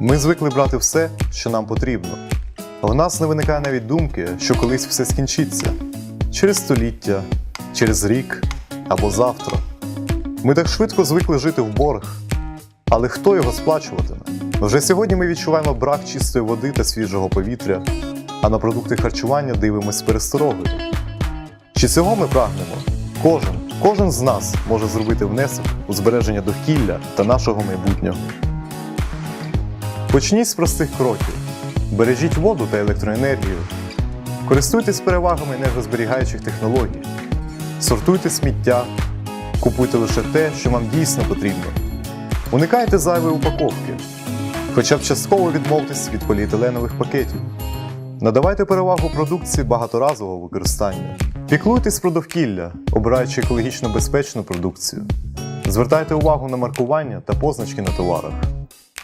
Ми звикли брати все, що нам потрібно. В нас не виникає навіть думки, що колись все скінчиться через століття, через рік або завтра. Ми так швидко звикли жити в борг. Але хто його сплачуватиме? Вже сьогодні ми відчуваємо брак чистої води та свіжого повітря, а на продукти харчування дивимось пересторогою. Чи цього ми прагнемо? Кожен, кожен з нас може зробити внесок у збереження довкілля та нашого майбутнього. Почніть з простих кроків: бережіть воду та електроенергію, користуйтесь перевагами енергозберігаючих технологій, сортуйте сміття, купуйте лише те, що вам дійсно потрібно. Уникайте зайвої упаковки, хоча б частково відмовтесь від поліетиленових пакетів. Надавайте перевагу продукції багаторазового використання. Піклуйтесь про довкілля, обираючи екологічно безпечну продукцію. Звертайте увагу на маркування та позначки на товарах.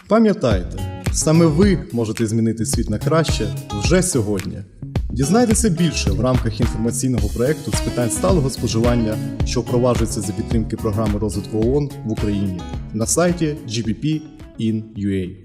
Пам'ятайте, саме ви можете змінити світ на краще вже сьогодні. Дізнайтеся більше в рамках інформаційного проєкту з питань сталого споживання, що впроваджується за підтримки програми розвитку ООН в Україні на сайті GPP.in.ua.